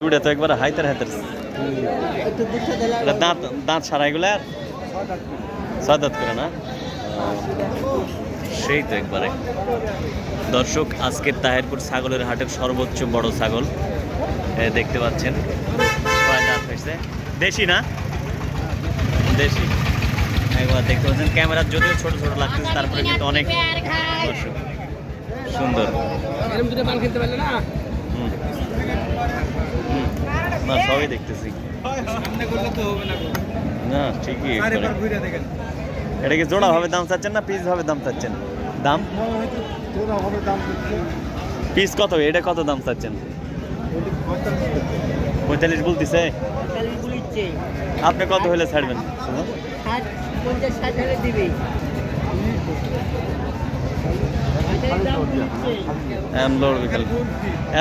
ওটা তো একবার হাইতার হাইতার। দাঁত দাঁত সারা এগুলো আর? ছয় দাঁত করে না? সেই তো একবারে। দর্শক আজকের তাহেরপুর ছাগলের হাটের সর্বোচ্চ বড় ছাগল এ, দেখতে পাচ্ছেন। দাঁত হয়েছে? দেশি না? দেশি। একবার দেখতে পাচ্ছেন ক্যামেরা যদিও ছোট ছোট লাগতেছে তারপরে কিন্তু অনেক দর্শক। সুন্দর। দুটো না। না সবই দেখতেছি। না না ঠিকই একবারে। আরেকবার ঘুরে দেখেন। এটা কি জোড়া ভাবে দাম চাচ্ছেন না পিস ভাবে দাম চাচ্ছেন? দাম? তোরা হবে দাম দিচ্ছে পিস কত? এটা কত দাম চাচ্ছেন? পঁয়তাল্লিশ বলতেছে? আপনি কত হলে ছাড়বেন?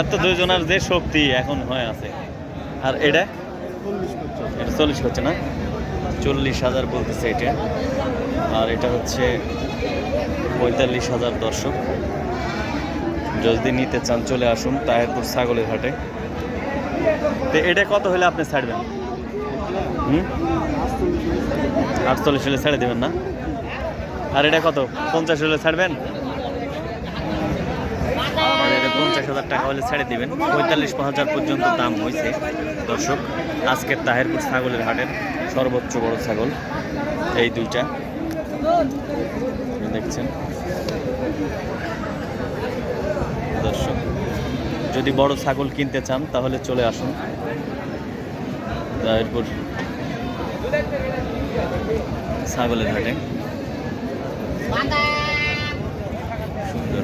এত দুইজনের যে শক্তি এখন হয়ে আছে। আর এটা? এটা চল্লিশ হচ্ছে না? চল্লিশ হাজার বলতেছে এটা। আর এটা হচ্ছে পঁয়তাল্লিশ হাজার দর্শক। যদি নিতে চান চলে আসুন তাহেরপুর ছাগলের হাটে। তো এটা কত হলে আপনি ছাড়বেন? হুম? আটচল্লিশ হলে ছেড়ে দেবেন না? আর এটা কত? পঞ্চাশ হলে ছাড়বেন? পঞ্চাশ হাজার টাকা হলে ছেড়ে দিবেন। পঁয়তাল্লিশ হাজার পর্যন্ত দাম হয়েছে। দর্শক, আজকের তাহেরপুর ছাগলের হাটের সর্বোচ্চ বড় ছাগল, এই দুইটা। দেখছেন? দর্শক, যদি বড় ছাগল কিনতে চান, তাহলে চলে আসুন। তাহেরপুর ছাগলের হাটে। সুন্দর।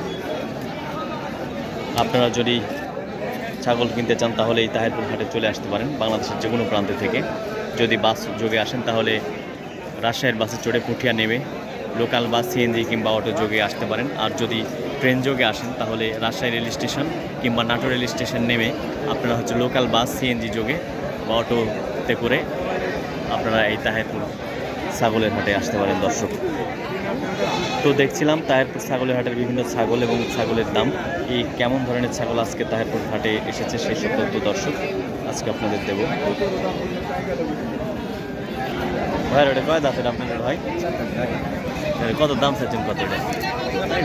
আপনারা যদি ছাগল কিনতে চান তাহলে এই তাহেরপুর হাটে চলে আসতে পারেন, বাংলাদেশের যে কোনো প্রান্ত থেকে। যদি বাস যোগে আসেন তাহলে রাজশাহীর বাসে চড়ে পুঠিয়া নেমে লোকাল বাস সিএনজি কিংবা অটো যোগে আসতে পারেন। আর যদি ট্রেন যোগে আসেন তাহলে রাজশাহী রেল স্টেশন কিংবা নাটোর রেল স্টেশন নেমে আপনারা হচ্ছে লোকাল বাস সিএনজি যোগে বা অটোতে করে আপনারা এই তাহেরপুর ছাগলের হাটে আসতে পারেন দর্শক। তো দেখছিলাম তাহেরপুর ছাগলের হাটের বিভিন্ন ছাগল এবং ছাগলের দাম। এই কেমন ধরনের ছাগল আজকে তাহেরপুর হাটে এসেছে সেই তথ্য দর্শক আজকে আপনাদের দেব। ভাই ওটা কয় দাঁতের আপনাদের ভাই? কত দাম চাচ্ছেন কত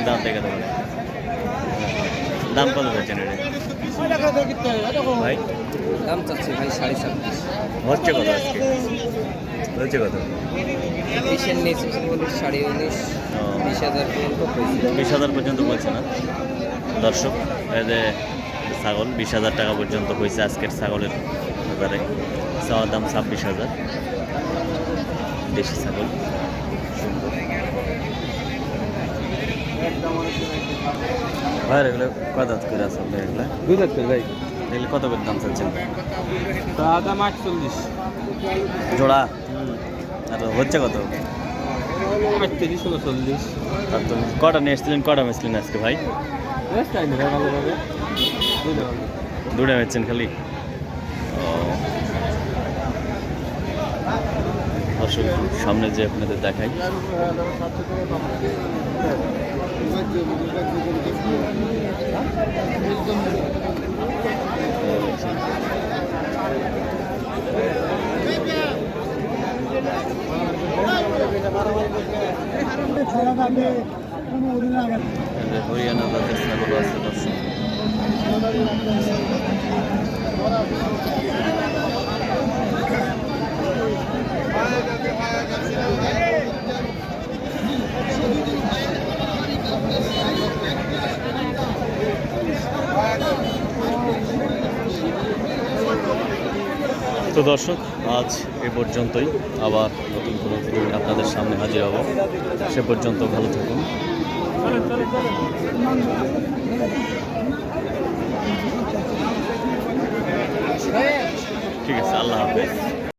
দাম দেখে দেবেন দাম কত চাচ্ছেন এটা? ভাই? দাম চাচ্ছি ভাই সাড়ে ছাব্বিশ। হচ্ছে কত আজকে? হচ্ছে কত? বিশের নিচে সাড়ে উনিশ। বিশ হাজার পর্যন্ত বিশ হাজার পর্যন্ত বলছে না? দর্শক এই যে ছাগল বিশ হাজার টাকা পর্যন্ত হয়েছে আজকের ছাগলের বাজারে। চাওয়ার দাম ছাব্বিশ হাজার। দেশি ছাগল। ভাই এগুলো কত করে আছে এগুলো? দুই হাজার ভাই। এগুলো কত করে দাম চাচ্ছেন? দাম আটচল্লিশ জোড়া? আর হচ্ছে কত? আটত্রিশ উনচল্লিশ কটা নিয়ে এসেছিলেন কটা মেসছিলেন আজকে ভাই? ভালোভাবে দৌড়ে খালি? ও। আসলে সামনে যে আপনাদের দেখাই। হরিয়ানা জাতের ছাগল আছে তো দর্শক, আজ এ পর্যন্তই। আবার নতুন কোনো আপনাদের সামনে হাজির হব। সে পর্যন্ত ভালো থাকুন। ঠিক আছে, আল্লাহ হাফেজ।